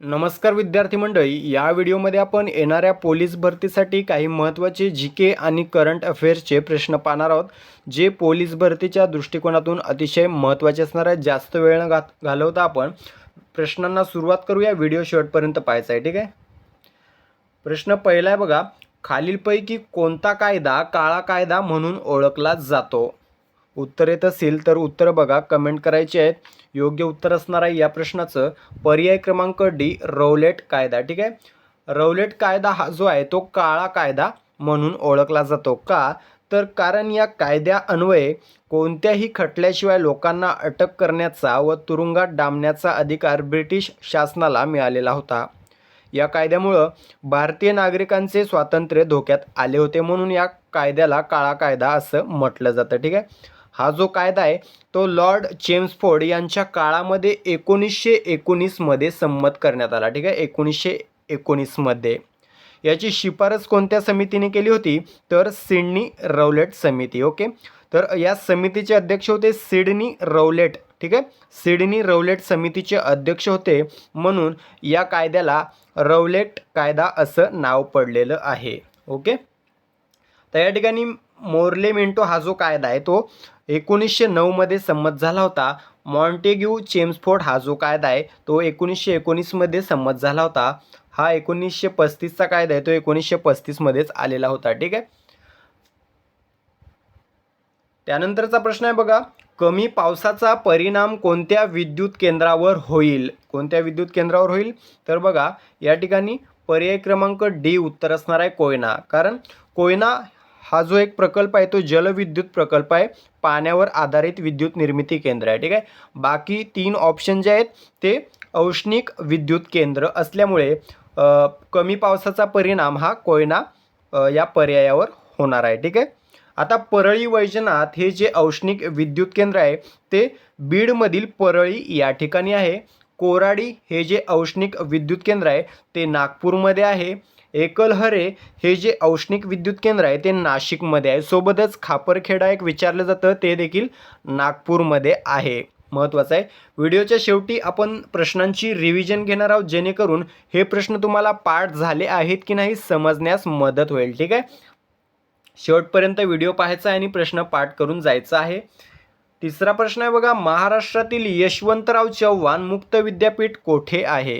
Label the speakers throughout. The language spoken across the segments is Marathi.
Speaker 1: नमस्कार विद्यार्थी मंडळी या व्हिडिओमध्ये आपण येणाऱ्या पोलीस भरतीसाठी काही महत्त्वाचे जी के आणि करंट अफेअर्सचे प्रश्न पाहणार आहोत जे पोलीस भरतीच्या दृष्टिकोनातून अतिशय महत्त्वाचे असणार आहे. जास्त वेळ न घात घालवता आपण प्रश्नांना सुरुवात करूया. व्हिडिओ शेवटपर्यंत पाहायचा आहे ठीक आहे? प्रश्न पहिला आहे बघा खालीलपैकी कोणता कायदा काळा कायदा म्हणून ओळखला जातो? उत्तर येत असेल तर उत्तर बघा. कमेंट करायचे आहेत. योग्य उत्तर असणार आहे या प्रश्नाचं. पर्याय क्रमांक डी रौलेट कायदा. ठीक आहे? रौलेट कायदा हा जो आहे तो काळा कायदा म्हणून ओळखला जातो. का? तर कारण या कायद्या अन्वये कोणत्याही खटल्याशिवाय लोकांना अटक करण्याचा व तुरुंगात डांबण्याचा अधिकार ब्रिटिश शासनाला मिळालेला होता. या कायद्यामुळं भारतीय नागरिकांचे स्वातंत्र्य धोक्यात आले होते म्हणून या कायद्याला काळा कायदा असं म्हटलं जातं. ठीक आहे? हा जो कायदा आहे तो लॉर्ड चेम्सफोर्ड यांच्या काळामध्ये एकोणीसशे एकोणीसमध्ये संमत करण्यात आला. ठीक आहे? एकोणीसशे एकोणीसमध्ये याची शिफारस कोणत्या समितीने केली होती? तर सिडनी रौलेट समिती. ओके? तर या समितीचे अध्यक्ष होते सिडनी रौलेट. ठीक आहे? सिडनी रौलेट समितीचे अध्यक्ष होते म्हणून या कायद्याला रौलेट कायदा असं नाव पडलेलं आहे. ओके? तर या ठिकाणी मोर्ले मिंटो हा जो कायदा आहे तो एकोणीसशे नऊमध्ये संमत झाला होता. मॉन्टेग्यू चेम्सफोर्ड हा जो कायदा आहे तो एकोणीसशे एकोणीसमध्ये संमत झाला होता. हा एकोणीसशे पस्तीसचा कायदा आहे तो एकोणीसशे पस्तीसमध्येच आलेला होता ठीक आहे? त्यानंतरचा प्रश्न आहे बघा कमी पावसाचा परिणाम कोणत्या विद्युत केंद्रावर होईल? कोणत्या विद्युत केंद्रावर होईल? तर बघा या ठिकाणी पर्याय क्रमांक डी उत्तर असणार आहे कोयना. कारण कोयना हा जो एक प्रकल्प आहे तो जलविद्युत प्रकल्प आहे. पाण्यावर आधारित विद्युत निर्मिती केंद्र आहे ठीक आहे? बाकी तीन ऑप्शन जे आहेत ते औष्णिक विद्युत केंद्र असल्यामुळे कमी पावसाचा परिणाम हा कोयना या पर्यायावर होणार आहे ठीक आहे? आता परळी वैजनाथ हे जे औष्णिक विद्युत केंद्र आहे ते बीडमधील परळी या ठिकाणी आहे. कोराडी हे जे औष्णिक विद्युत केंद्र आहे ते नागपूरमध्ये आहे. एकलहरे हे जे औष्णिक विद्युत केंद्र आहे ते नाशिकमध्ये आहे. सोबतच खापरखेडा एक विचारलं जातं ते देखील नागपूरमध्ये आहे. महत्त्वाचं आहे. व्हिडिओच्या शेवटी आपण प्रश्नांची रिव्हिजन घेणार आहोत जेणेकरून हे प्रश्न तुम्हाला पाठ झाले आहेत की नाही समजण्यास मदत होईल. ठीक आहे? शेवटपर्यंत व्हिडिओ पाहायचा आहे आणि प्रश्न पाठ करून जायचा आहे. तिसरा प्रश्न आहे बघा महाराष्ट्रातील यशवंतराव चव्हाण मुक्त विद्यापीठ कोठे आहे?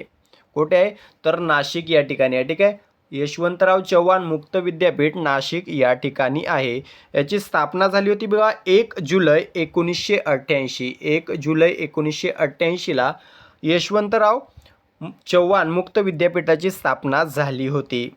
Speaker 1: कोठे आहे? तर नाशिक या ठिकाणी आहे. ठीक आहे? यशवंतराव चव्हाण मुक्त विद्यापीठ नाशिक या ठिकाणी आहे. याची स्थापना झाली होती बघा एक जुलै एकोणीसशे अठ्ठ्याऐंशी. एक जुलै एकोणीसशे अठ्ठ्याऐंशीला यशवंतराव चव्हाण मुक्त विद्यापीठाची स्थापना झाली होती.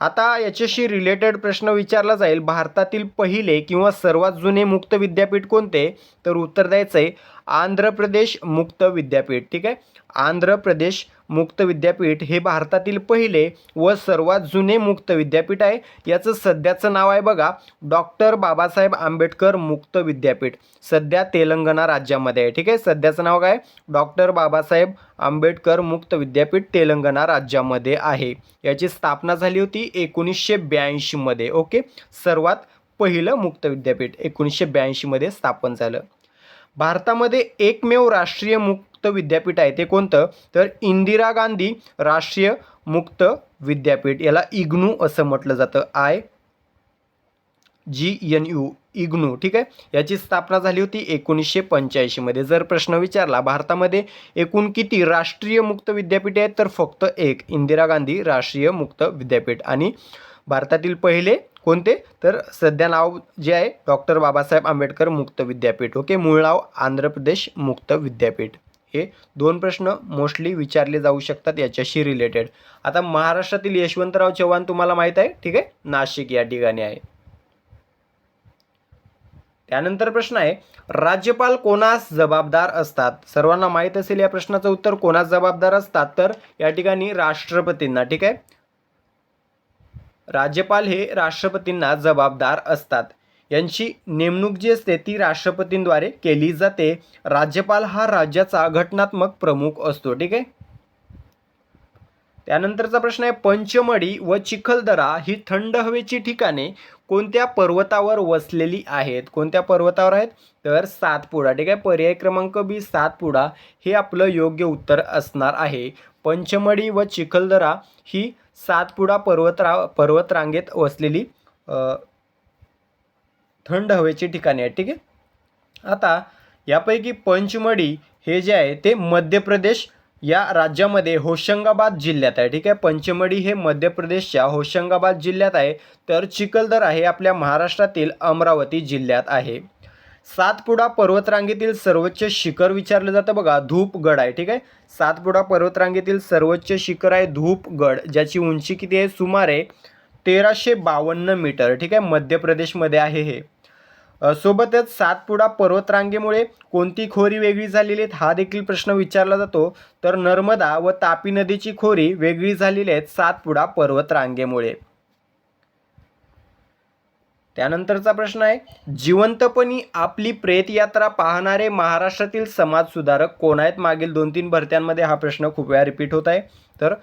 Speaker 1: आता याच्याशी रिलेटेड प्रश्न विचारला जाईल. भारतातील पहिले किंवा सर्वात जुने मुक्त विद्यापीठ कोणते? तर उत्तर द्यायचं आहे आंध्र प्रदेश मुक्त विद्यापीठ. ठीक आहे? आंध्र प्रदेश मुक्त विद्यापीठ हे भारतातील पहिले व सर्वात जुने मुक्त विद्यापीठ आहे. याचं सध्याचं नाव आहे बघा डॉक्टर बाबासाहेब आंबेडकर मुक्त विद्यापीठ. सध्या तेलंगणा राज्यामध्ये आहे. ठीक आहे? सध्याचं नाव काय? डॉक्टर बाबासाहेब आंबेडकर मुक्त विद्यापीठ तेलंगणा राज्यामध्ये आहे. याची स्थापना झाली होती एकोणीसशे ब्याऐंशीमध्ये ओके? सर्वात पहिलं मुक्त विद्यापीठ एकोणीसशे ब्याऐंशीमध्ये स्थापन झालं. भारतामध्ये एकमेव राष्ट्रीय मुक्त मुक्त विद्यापीठ आहे. ते कोणतं? तर इंदिरा गांधी राष्ट्रीय मुक्त विद्यापीठ. याला इग्नू असं म्हटलं जातं. I G N you IGNOU. ठीक आहे? याची स्थापना झाली होती एकोणीसशे पंच्याऐंशीमध्ये जर प्रश्न विचारला भारतामध्ये एकूण किती राष्ट्रीय मुक्त विद्यापीठे आहेत? तर फक्त एक इंदिरा गांधी राष्ट्रीय मुक्त विद्यापीठ. आणि भारतातील पहिले कोणते? तर सध्या नाव जे आहे डॉक्टर बाबासाहेब आंबेडकर मुक्त विद्यापीठ. ओके? मूळ नाव आंध्र प्रदेश मुक्त विद्यापीठ. हे दोन प्रश्न मोस्टली विचारले जाऊ शकतात याच्याशी रिलेटेड आता महाराष्ट्रातील यशवंतराव चव्हाण तुम्हाला माहीत आहे? ठीक आहे? नाशिक या ठिकाणी आहे. त्यानंतर प्रश्न आहे राज्यपाल कोणास जबाबदार असतात? सर्वांना माहीत असेल या प्रश्नाचं उत्तर कोणास जबाबदार असतात? तर या ठिकाणी राष्ट्रपतींना ठीक आहे? राज्यपाल हे राष्ट्रपतींना जबाबदार असतात. यांची नेमणूक जी असते ती राष्ट्रपतींद्वारे केली जाते. राज्यपाल हा राज्याचा घटनात्मक प्रमुख असतो ठीक आहे? त्यानंतरचा प्रश्न आहे पंचमढी व चिखलदरा ही थंड हवेची ठिकाणे कोणत्या पर्वतावर वसलेली आहेत? कोणत्या पर्वतावर आहेत? तर सातपुडा ठीक आहे? पर्याय क्रमांक बी सातपुडा हे आपलं योग्य उत्तर असणार आहे. पंचमढी व चिखलदरा ही सातपुडा पर्वतरा पर्वतरांगेत वसलेली थंड हवेची ठिकाणे आहेत ठीक आहे? आता यापैकी पंचमढी हे जे आहे ते मध्य प्रदेश या राज्यामध्ये होशंगाबाद जिल्ह्यात आहे ठीक आहे? पंचमढी हे मध्य प्रदेशच्या होशंगाबाद जिल्ह्यात आहे तर चिखलदरा हे आपल्या महाराष्ट्रातील अमरावती जिल्ह्यात आहे. सातपुडा पर्वतरांगेतील सर्वोच्च शिखर विचारलं जातं बघा धूपगड आहे ठीक आहे? सातपुडा पर्वतरांगेतील सर्वोच्च शिखर आहे धूपगड ज्याची उंची किती आहे? सुमारे तेराशे बावन्न मीटर ठीक आहे? मध्य प्रदेशमध्ये आहे हे. सोबतच सातपुडा पर्वतरांगेमुळे कोणती खोरी वेगळी झालेली आहेत हा देखील प्रश्न विचारला जातो. तर नर्मदा व तापी नदीची खोरी वेगळी झालेली आहेत सातपुडा पर्वतरांगेमुळे. त्यानंतरचा प्रश्न आहे जिवंतपणी आपली प्रेतयात्रा पाहणारे महाराष्ट्रातील समाजसुधारक कोण आहेत? मागील दोन तीन भरत्यांमध्ये हा प्रश्न खूप वेळा रिपीट होत आहे. तर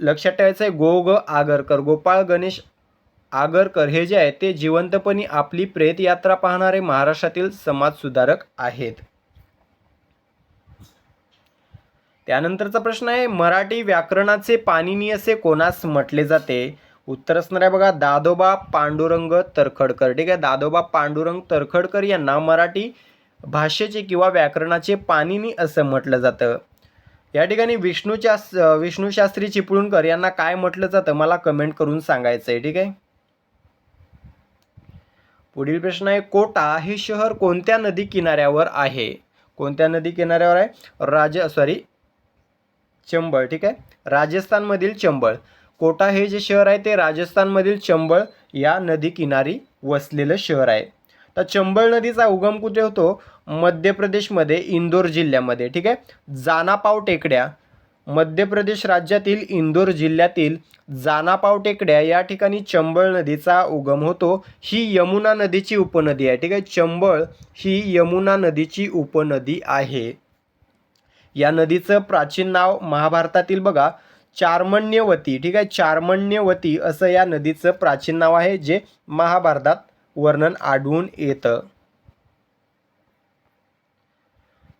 Speaker 1: लक्षात ठेवायचं आहे गो ग आगरकर गोपाळ गणेश आगरकर हे जे आहे ते जिवंतपणी आपली प्रेतयात्रा पाहणारे महाराष्ट्रातील समाजसुधारक आहेत. त्यानंतरचा प्रश्न आहे मराठी व्याकरणाचे पाणिनी असे कोणास म्हटले जाते? उत्तर असणार आहे बघा दादोबा पांडुरंग तरखडकर. ठीक आहे दादोबा पांडुरंग तरखडकर यांना मराठी भाषेचे किंवा व्याकरणाचे पाणिनी असं म्हटलं जातं. या ठिकाणी विष्णूच्या विष्णूशास्त्री चिपळूणकर यांना काय म्हटलं जातं मला कमेंट करून सांगायचं आहे ठीक आहे? पुढील प्रश्न आहे कोटा हे शहर कोणत्या नदी किनाऱ्यावर आहे? कोणत्या नदी किनाऱ्यावर आहे? राज सॉरी चंबळ ठीक आहे? राजस्थानमधील चंबळ. कोटा हे जे शहर आहे ते राजस्थानमधील चंबळ या नदी किनारी वसलेलं शहर आहे. तर चंबळ नदीचा उगम कुठे होतो? मध्य प्रदेशमध्ये इंदोर जिल्ह्यामध्ये ठीक आहे? जानापाव टेकड्या. मध्य प्रदेश राज्यातील इंदोर जिल्ह्यातील जानापाव टेकड्या या ठिकाणी चंबळ नदीचा उगम होतो. ही यमुना नदीची उपनदी आहे. ठीक आहे? चंबळ ही यमुना नदीची उपनदी आहे. या नदीचं प्राचीन नाव महाभारतातील बघा चारमण्यवती. ठीक आहे? चारमण्यवती असं या नदीचं प्राचीन नाव आहे जे महाभारतात वर्णन आढळून येतं.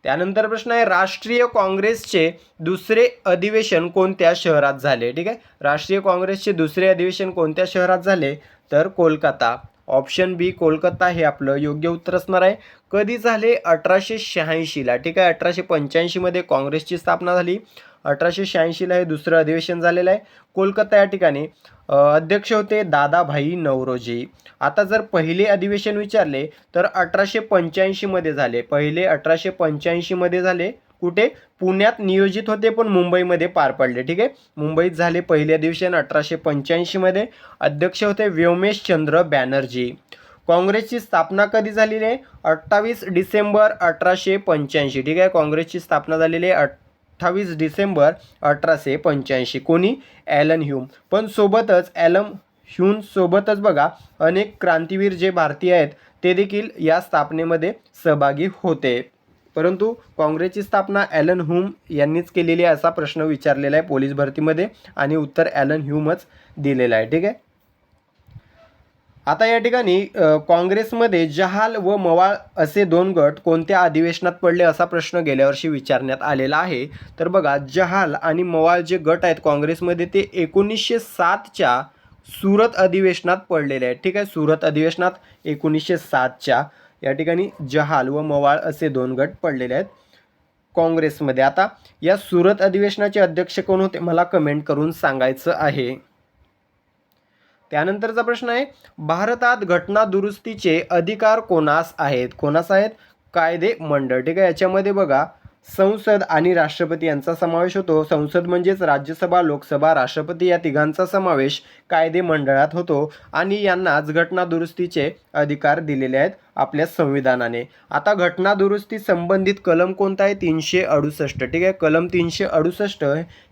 Speaker 1: त्यानंतर प्रश्न आहे राष्ट्रीय काँग्रेसचे दुसरे अधिवेशन कोणत्या शहरात झाले? ठीक आहे? राष्ट्रीय काँग्रेसचे दुसरे अधिवेशन कोणत्या शहरात झाले? तर कोलकाता. ऑप्शन बी कोलकाता हे आपलं योग्य उत्तर असणार आहे. कधी झाले अठराशे शहाऐंशीला ठीक आहे अठराशे पंच्याऐंशीमध्ये काँग्रेसची स्थापना झाली. अठराशे शहाऐंशीला हे दुसरं अधिवेशन झालेलं आहे. कोलकाता या ठिकाणी अध्यक्ष होते दादाभाई नवरोजी. आता जर पहिले अधिवेशन विचारले तर अठराशे पंच्याऐंशीमध्ये झाले. पहिले अठराशे पंच्याऐंशीमध्ये झाले. कुठे? पुण्यात नियोजित होते पण मुंबईमध्ये पार पडले. ठीक आहे? मुंबईत झाले पहिल्या दिवशी अठराशे पंच्याऐंशीमध्ये अध्यक्ष होते व्योमेश चंद्र बॅनर्जी. काँग्रेसची स्थापना कधी झालेली आहे? अठ्ठावीस डिसेंबर अठराशे पंच्याऐंशी. ठीक आहे? काँग्रेसची स्थापना झालेली आहे अठ्ठावीस डिसेंबर अठराशे पंच्याऐंशी. कोणी? Allan Hume. पण सोबतच ॲलम ह्यूनसोबतच बघा अनेक क्रांतीवीर जे भारतीय आहेत ते देखील या स्थापनेमध्ये सहभागी होते. परंतु काँग्रेसची स्थापना ॲलन ह्यूम यांनीच केलेली आहे असा प्रश्न विचारलेला आहे पोलीस भरतीमध्ये आणि उत्तर ॲलन ह्यूमच दिलेलं आहे. ठीक आहे? आता या ठिकाणी काँग्रेसमध्ये जहाल व मवाळ असे दोन गट कोणत्या अधिवेशनात पडले असा प्रश्न गेल्या वर्षी विचारण्यात आलेला आहे. तर बघा जहाल आणि मवाळ जे गट आहेत काँग्रेसमध्ये ते एकोणीसशे सातच्या सुरत अधिवेशनात पडलेले आहेत. ठीक आहे? सुरत अधिवेशनात एकोणीसशे सातच्या. या ठिकाणी जहाल व मवाळ असे दोन गट पडलेले आहेत. काँग्रेसमध्ये. आता या सुरत अधिवेशनाचे अध्यक्ष कोण होते मला कमेंट करून सांगायचं आहे. त्यानंतरचा प्रश्न आहे भारतात घटना दुरुस्तीचे अधिकार कोणास आहेत? कोणास आहेत? कायदे मंडळ. ठीक आहे याच्यामध्ये बघा संसद आणि राष्ट्रपती यांचा समावेश होतो. संसद म्हणजेच राज्यसभा लोकसभा राष्ट्रपती या तिघांचा समावेश कायदे मंडळात होतो आणि यांनाच घटना दुरुस्तीचे अधिकार दिलेले आहेत आपल्या संविधानाने. आता घटना दुरुस्ती संबंधित कलम कोणता आहे? तीनशे अडुसष्ट. ठीक आहे? कलम तीनशे अडुसष्ट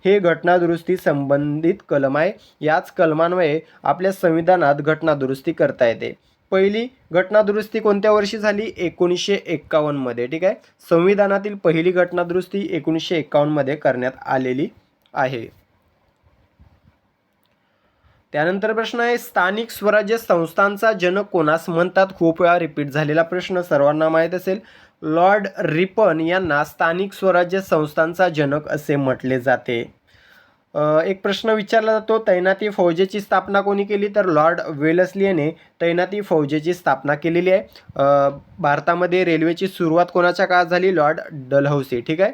Speaker 1: हे घटना दुरुस्ती संबंधित कलम आहे. याच कलमान्वये आपल्या संविधानात घटना दुरुस्ती करता येते. पहिली घटनादुरुस्ती कोणत्या वर्षी झाली? एकोणीसशे एक्कावन्नमध्ये ठीक आहे? संविधानातील पहिली घटनादुरुस्ती एकोणीसशे एक्कावन्नमध्ये करण्यात आलेली आहे. त्यानंतर प्रश्न आहे स्थानिक स्वराज्य संस्थांचा जनक कोणास म्हणतात? खूप वेळा रिपीट झालेला प्रश्न सर्वांना माहीत असेल. लॉर्ड रिपन यांना स्थानिक स्वराज्य संस्थांचा जनक असे म्हटले जाते. एक प्रश्न विचारला जातो तैनाती फौजेची स्थापना कोणी केली? तर लॉर्ड वेलसली याने तैनाती फौजेची स्थापना केलेली आहे. भारतामध्ये रेल्वेची सुरुवात कोणाच्या काळात झाली? Lord Dalhousie. ठीक आहे?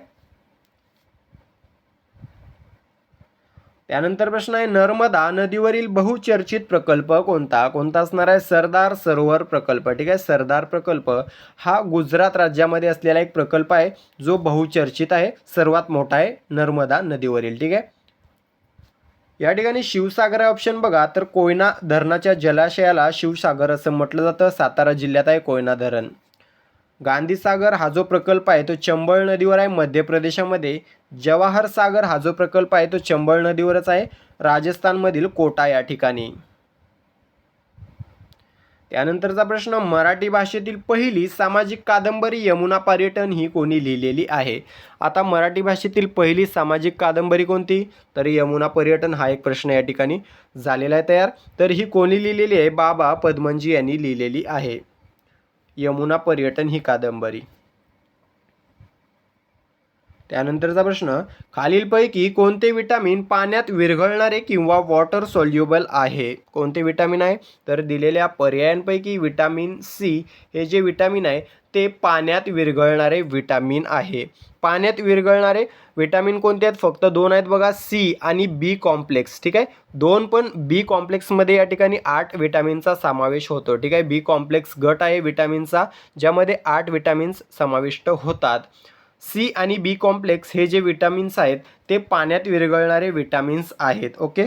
Speaker 1: त्यानंतर प्रश्न आहे नर्मदा नदीवरील बहुचर्चित प्रकल्प कोणता? कोणता असणार आहे? सरदार सरोवर प्रकल्प. ठीक आहे? सरदार प्रकल्प हा गुजरात राज्यामध्ये असलेला एक प्रकल्प आहे जो बहुचर्चित आहे. सर्वात मोठा आहे नर्मदा नदीवरील. ठीक आहे? या ठिकाणी शिवसागर ऑप्शन बघा तर कोयना धरणाच्या जलाशयाला शिवसागर असं म्हटलं जातं. सातारा जिल्ह्यात आहे कोयना धरण. गांधीसागर हा जो प्रकल्प आहे तो चंबळ नदीवर आहे. मध्य प्रदेशामध्ये जवाहर सागर हा जो प्रकल्प आहे तो चंबळ नदीवरच आहे. राजस्थानमधील कोटा या ठिकाणी. त्यानंतरचा प्रश्न मराठी भाषेतील पहिली सामाजिक कादंबरी यमुना पर्यटन ही कोणी लिहिलेली आहे? आता मराठी भाषेतील पहिली सामाजिक कादंबरी कोणती? तर यमुना पर्यटन हा एक प्रश्न या ठिकाणी झालेला आहे तयार. तर ही कोणी लिहिलेली आहे? बाबा पद्मनजी यांनी लिहिलेली आहे. यमुना पर्यटन ही कादंबरी. त्यानंतरचा प्रश्न खालीलपैकी कोणते विटामिन पाण्यात विरघळणारे किंवा वॉटर सोल्युबल आहे? कोणते विटामिन आहे? तर दिलेल्या पर्यायांपैकी विटामिन सी हे जे विटामिन आहे ते पाण्यात विरघळणारे विटामिन आहे. पाण्यात विरघळणारे विटामिन कोणते आहेत? फक्त दोन आहेत बघा सी आणि बी कॉम्प्लेक्स ठीक आहे? दोन पण बी कॉम्प्लेक्समध्ये या ठिकाणी आठ विटामिनचा समावेश होतो ठीक आहे? बी कॉम्प्लेक्स गट आहे विटामिनचा ज्यामध्ये आठ विटामिन्स समाविष्ट होतात. सी आणि बी कॉम्प्लेक्स हे जे विटामिन्स आहेत ते पाण्यात विरघळणारे विटामिन्स आहेत ओके?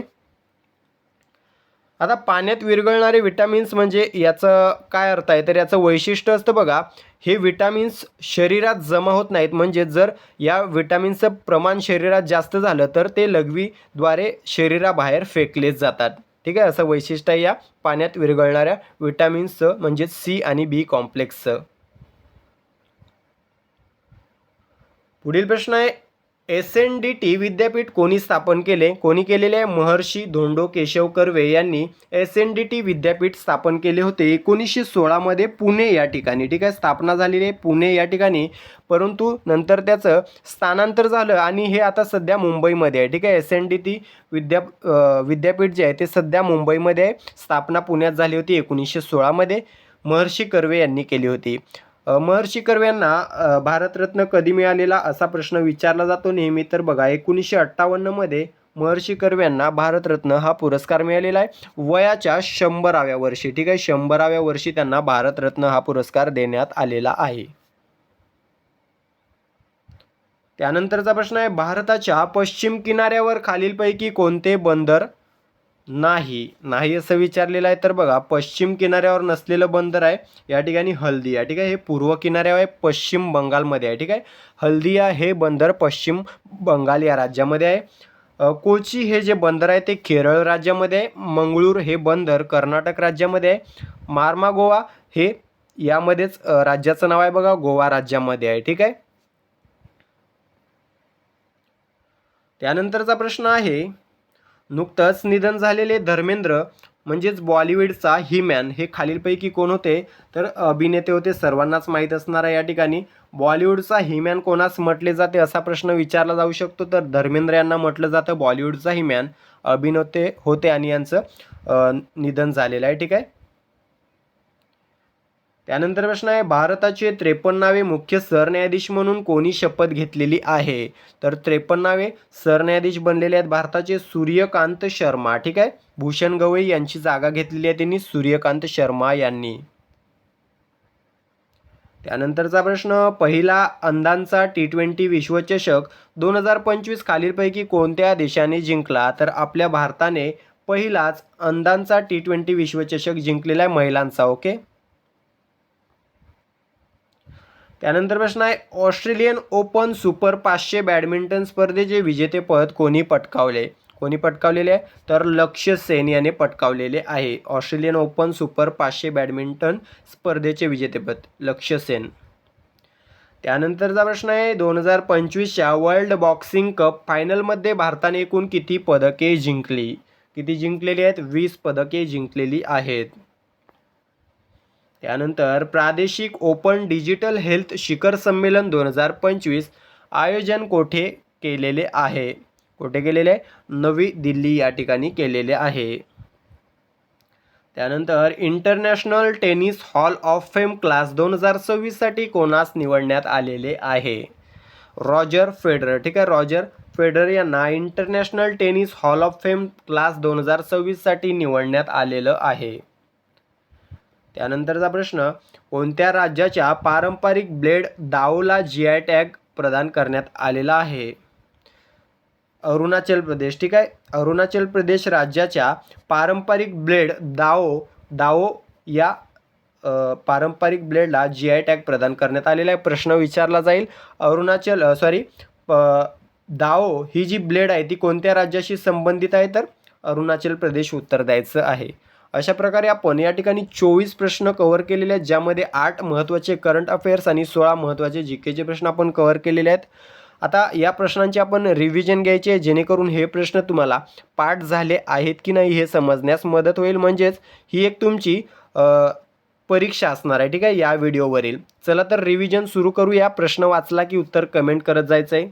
Speaker 1: आता पाण्यात विरघळणारे विटामिन्स म्हणजे याचं काय अर्थ आहे? तर याचं वैशिष्ट्य असतं बघा हे विटामिन्स शरीरात जमा होत नाहीत. म्हणजे जर या विटामिन्सचं प्रमाण शरीरात जास्त झालं तर ते लघवीद्वारे शरीराबाहेर फेकले जातात. ठीक आहे? असं वैशिष्ट्य आहे या पाण्यात विरघळणाऱ्या विटामिन्सचं म्हणजे सी आणि बी कॉम्प्लेक्सचं. पुढील प्रश्न आहे एस एन डी टी विद्यापीठ कोणी स्थापन केले? कोणी केलेले आहे? महर्षी धोंडो केशव कर्वे यांनी एस एन डी टी विद्यापीठ स्थापन केले होते एकोणीसशे सोळामध्ये पुणे या ठिकाणी. ठीक आहे स्थापना झालेली आहे पुणे या ठिकाणी. परंतु नंतर त्याचं स्थानांतर झालं आणि हे आता सध्या मुंबईमध्ये आहे. ठीक आहे एस एन डी टी विद्या विद्यापीठ जे आहे ते सध्या मुंबईमध्ये आहे स्थापना पुण्यात झाली होती एकोणीसशे सोळामध्ये महर्षी कर्वे यांनी केली होती. महर्षी कर्वे यांना भारतरत्न कधी मिळालेला असा प्रश्न विचारला जातो नेहमी तर बघा एकोणीसशे अठ्ठावन्नमध्ये महर्षी कर्वे यांना भारतरत्न हा पुरस्कार मिळालेला आहे. वयाच्या शंभराव्या वर्षी ठीक आहे? शंभराव्या वर्षी त्यांना भारतरत्न हा पुरस्कार देण्यात आलेला आहे. त्यानंतरचा प्रश्न आहे भारताच्या पश्चिम किनाऱ्यावर खालीलपैकी कोणते बंदर नाही नाही असं विचारलेलं आहे तर बघा पश्चिम किनाऱ्यावर नसलेलं बंदर आहे या ठिकाणी हल्दिया ठीक आहे? हे पूर्व किनाऱ्यावर आहे पश्चिम बंगालमध्ये आहे ठीक आहे? हल्दिया हे बंदर पश्चिम बंगाल या राज्यामध्ये आहे. कोची हे जे बंदर आहे ते केरळ राज्यामध्ये आहे मंगळूर हे बंदर कर्नाटक राज्यामध्ये आहे मार्मा गोवा हे यामध्येच राज्याचं नाव आहे बघा गोवा राज्यामध्ये आहे ठीक आहे? त्यानंतरचा प्रश्न आहे नुकतंच निधन झालेले धर्मेंद्र म्हणजेच बॉलिवूडचा ही मॅन हे खालीलपैकी कोण होते? तर अभिनेते होते सर्वांनाच माहीत असणार आहे या ठिकाणी. बॉलिवूडचा ही मॅन कोणास म्हटले जाते असा प्रश्न विचारला जाऊ शकतो. तर धर्मेंद्र यांना म्हटलं जातं बॉलिवूडचा ही मॅन अभिनेते होते आणि यांचं निधन झालेलं आहे. ठीक आहे? त्यानंतर प्रश्न आहे भारताचे त्रेपन्नावे मुख्य सरन्यायाधीश म्हणून कोणी शपथ घेतलेली आहे? तर त्रेपन्नावे सरन्यायाधीश बनलेले आहेत भारताचे सूर्यकांत शर्मा. ठीक आहे? भूषण गवई यांची जागा घेतलेली आहे त्यांनी सूर्यकांत शर्मा यांनी. त्यानंतरचा प्रश्न पहिला अंदांचा टी ट्वेंटी विश्वचषक दोन हजार पंचवीस खालीलपैकी कोणत्या देशाने जिंकला? तर आपल्या भारताने पहिलाच अंदांचा टी ट्वेंटी विश्वचषक जिंकलेला आहे महिलांचा ओके? त्यानंतर प्रश्न आहे ऑस्ट्रेलियन ओपन सुपर पाचशे बॅडमिंटन स्पर्धेचे विजेतेपद कोणी पटकावले? कोणी पटकावलेले आहे? तर लक्ष्य सेन याने पटकावलेले आहे. ऑस्ट्रेलियन ओपन सुपर पाचशे बॅडमिंटन स्पर्धेचे विजेतेपद लक्ष्य सेन. त्यानंतरचा प्रश्न आहे दोन हजार पंचवीसच्या वर्ल्ड बॉक्सिंग कप फायनलमध्ये भारताने एकूण किती पदके जिंकली? किती जिंकलेली आहेत? वीस पदके जिंकलेली आहेत. त्यानंतर प्रादेशिक ओपन डिजिटल हेल्थ शिखर संमेलन दोन हजार पंचवीस आयोजन कोठे केलेले आहे? कुठे केलेले? आहे नवी दिल्ली या ठिकाणी केलेले आहे. त्यानंतर International Tennis Hall of Fame class दोन हजार सव्वीससाठी कोणास निवडण्यात आलेले आहे? Roger Federer. ठीक आहे रॉजर फेडरर यांना International Tennis Hall of Fame class दोन हजार सव्वीससाठी निवडण्यात आलेलं आहे. त्यानंतरचा प्रश्न कोणत्या राज्याच्या पारंपरिक ब्लेड दावला जी आय टॅग प्रदान करण्यात आलेला आहे? अरुणाचल प्रदेश. ठीक आहे. अरुणाचल प्रदेश राज्याच्या पारंपरिक ब्लेड दाओ दाओ या पारंपरिक ब्लेडला जी आय टॅग प्रदान करण्यात आलेला आहे. प्रश्न विचारला जाईल. अरुणाचल सॉरी दाओ ही जी ब्लेड आहे ती कोणत्या राज्याशी संबंधित आहे? तर अरुणाचल प्रदेश उत्तर द्यायचं आहे. अशा प्रकारे आपण या ठिकाणी चोवीस प्रश्न कव्हर केलेले आहेत ज्यामध्ये आठ महत्त्वाचे करंट अफेअर्स आणि सोळा महत्त्वाचे जी केचे प्रश्न आपण कव्हर केलेले आहेत. आता या प्रश्नांचे आपण रिव्हिजन घ्यायचे आहे जेणेकरून हे प्रश्न तुम्हाला पाठ झाले आहेत की नाही हे समजण्यास मदत होईल. म्हणजेच ही एक तुमची परीक्षा असणार आहे ठीक आहे या व्हिडिओवरील चला तर रिव्हिजन सुरू करूया. प्रश्न वाचला की उत्तर कमेंट करत जायचं आहे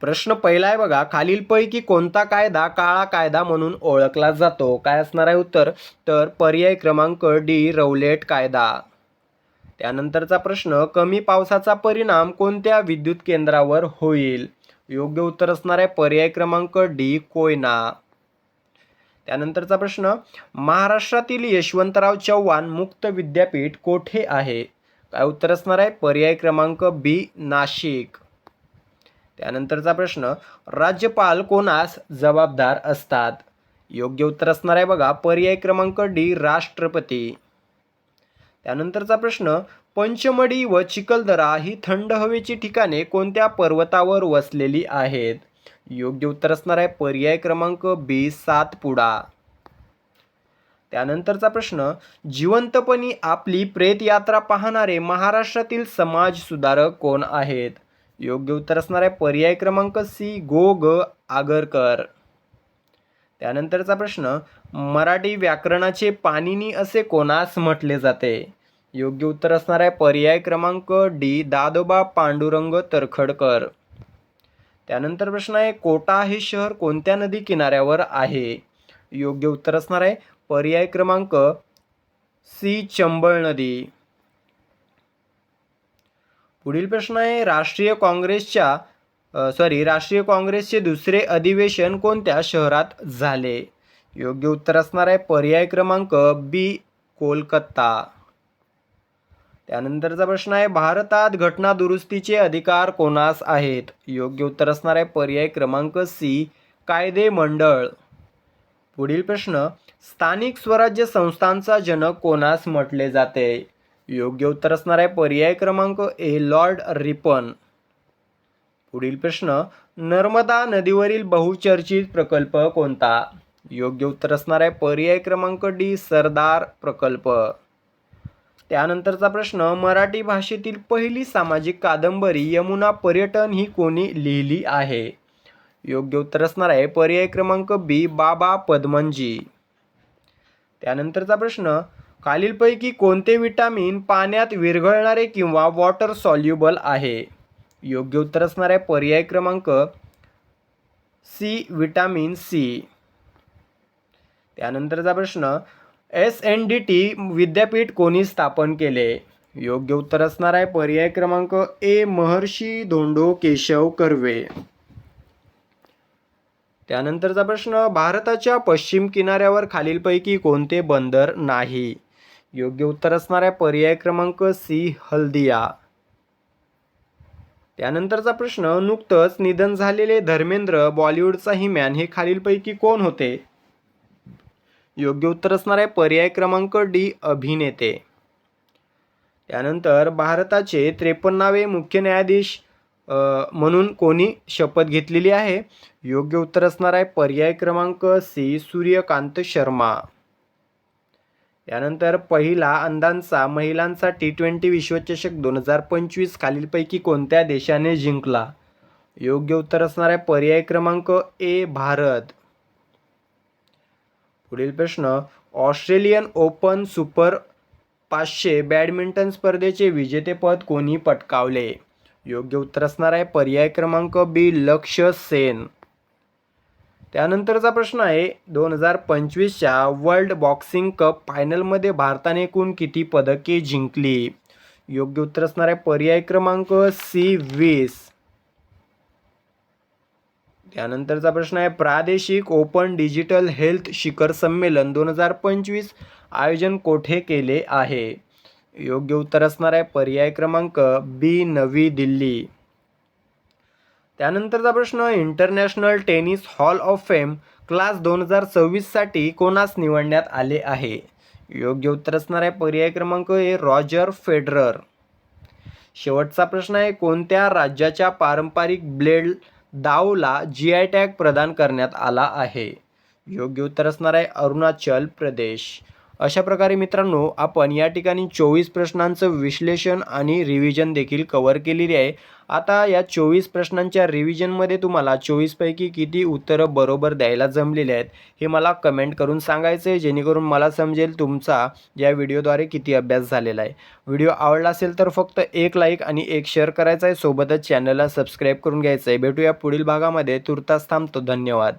Speaker 1: प्रश्न पहिला आहे बघा खालीलपैकी कोणता कायदा काळा कायदा म्हणून ओळखला जातो? काय असणार आहे उत्तर? तर पर्याय क्रमांक डी रौलेट कायदा. त्यानंतरचा प्रश्न कमी पावसाचा परिणाम कोणत्या विद्युत केंद्रावर होईल? योग्य उत्तर असणार आहे पर्याय क्रमांक डी कोयना. त्यानंतरचा प्रश्न महाराष्ट्रातील यशवंतराव चव्हाण मुक्त विद्यापीठ कोठे आहे? काय उत्तर असणार आहे? पर्याय क्रमांक बी नाशिक. त्यानंतरचा प्रश्न राज्यपाल कोणास जबाबदार असतात? योग्य उत्तर असणार आहे बघा पर्याय क्रमांक डी राष्ट्रपती. त्यानंतरचा प्रश्न पंचमढी व चिखलदरा ही थंड हवेची ठिकाणे कोणत्या पर्वतावर वसलेली आहेत? योग्य उत्तर असणार आहे पर्याय क्रमांक बी सातपुडा. त्यानंतरचा प्रश्न जिवंतपणी आपली प्रेत यात्रा पाहणारे महाराष्ट्रातील समाज सुधारक कोण आहेत? योग्य उत्तर असणार आहे. पर्याय क्रमांक सी गो ग आगरकर. त्यानंतरचा प्रश्न मराठी व्याकरणाचे पाणिनी असे कोणास म्हटले जाते? योग्य उत्तर असणार आहे पर्याय क्रमांक डी दादोबा पांडुरंग तरखडकर. त्यानंतर प्रश्न आहे कोटा हे शहर कोणत्या नदी किनाऱ्यावर आहे? योग्य उत्तर असणार आहे पर्याय क्रमांक सी चंबळ नदी. पुढील प्रश्न आहे राष्ट्रीय काँग्रेसच्या सॉरी राष्ट्रीय काँग्रेसचे दुसरे अधिवेशन कोणत्या शहरात झाले? योग्य उत्तर असणार आहे पर्याय क्रमांक बी कोलकाता. त्यानंतरचा प्रश्न आहे भारतात घटना दुरुस्तीचे अधिकार कोणास आहेत? योग्य उत्तर असणार आहे पर्याय क्रमांक सी कायदे मंडळ. पुढील प्रश्न स्थानिक स्वराज्य संस्थांचा जनक कोणास म्हटले जाते? योग्य उत्तर असणार आहे. पर्याय क्रमांक ए लॉर्ड रिपन. पुढील प्रश्न नर्मदा नदीवरील बहुचर्चित प्रकल्प कोणता? योग्य उत्तर असणार आहे. पर्याय क्रमांक डी सरदार प्रकल्प. त्यानंतरचा प्रश्न मराठी भाषेतील पहिली सामाजिक कादंबरी यमुना पर्यटन ही कोणी लिहिली आहे? योग्य उत्तर असणार आहे. पर्याय क्रमांक बी बाबा पद्मनजी. त्यानंतरचा प्रश्न खालीलपैकी कोणते विटामिन पाण्यात विरघळणारे किंवा वॉटर सॉल्युबल आहे? योग्य उत्तर असणार आहे पर्याय क्रमांक सी विटामिन सी. त्यानंतरचा प्रश्न एस एन डी टी विद्यापीठ कोणी स्थापन केले? योग्य उत्तर असणार आहे पर्याय क्रमांक ए महर्षी धोंडो केशव कर्वे. त्यानंतरचा प्रश्न भारताच्या पश्चिम किनाऱ्यावर खालीलपैकी कोणते बंदर नाही? योग्य उत्तर असणार आहे पर्याय क्रमांक सी हल्दिया. त्यानंतरचा प्रश्न नुकतंच निधन झालेले धर्मेंद्र बॉलिवूडचा ही मॅन हे खालीलपैकी कोण होते? योग्य उत्तर असणार आहे पर्याय क्रमांक डी अभिनेते. त्यानंतर भारताचे त्रेपन्नावे मुख्य न्यायाधीश म्हणून कोणी शपथ घेतलेली आहे? योग्य उत्तर असणार आहे पर्याय क्रमांक सी सूर्यकांत शर्मा. यानंतर पहिला अंदांचा महिलांचा टी ट्वेंटी विश्वचषक दोन हजार पंचवीस खालीलपैकी कोणत्या देशाने जिंकला? योग्य उत्तर असणार आहे पर्याय क्रमांक ए भारत. पुढील प्रश्न ऑस्ट्रेलियन ओपन सुपर पाचशे बॅडमिंटन स्पर्धेचे विजेतेपद कोणी पटकावले? योग्य उत्तर असणार आहे पर्याय क्रमांक बी लक्ष्य सेन. त्यानंतरचा प्रश्न आहे दोन हजार पंचवीसच्या वर्ल्ड बॉक्सिंग कप फायनलमध्ये भारताने एकूण किती पदके जिंकली? योग्य उत्तर असणार आहे पर्याय क्रमांक सी वीस. त्यानंतरचा प्रश्न आहे प्रादेशिक ओपन डिजिटल हेल्थ शिखर संमेलन दोन हजार पंचवीस आयोजन कोठे केले आहे? योग्य उत्तर असणार आहे पर्याय क्रमांक बी नवी दिल्ली. त्यानंतरचा प्रश्न International Tennis Hall of Fame class दोन हजार सव्वीससाठी कोणास निवडण्यात आले आहे? योग्य उत्तर असणार आहे पर्याय क्रमांक ए रॉजर फेडरर. शेवटचा प्रश्न आहे कोणत्या राज्याच्या पारंपरिक ब्लेड दावला जी आय टॅग प्रदान करण्यात आला आहे? योग्य उत्तर असणार आहे अरुणाचल प्रदेश. अशा प्रकारे मित्रांनो आपण या ठिकाणी चोवीस प्रश्नांचं विश्लेषण आणि रिव्हिजन देखील कवर केलेली आहे. आता या चोवीस प्रश्नांच्या रिव्हिजनमध्ये तुम्हाला चोवीसपैकी किती उत्तरं बरोबर द्यायला जमलेली आहेत हे मला कमेंट करून सांगायचं आहे जेणेकरून मला समजेल तुमचा या व्हिडिओद्वारे किती अभ्यास झालेला आहे. व्हिडिओ आवडला असेल तर फक्त एक लाईक आणि एक शेअर करायचा आहे सोबतच चॅनलला सबस्क्राईब करून घ्यायचं आहे भेटूया पुढील भागामध्ये. तुर्तास थांबतो. धन्यवाद.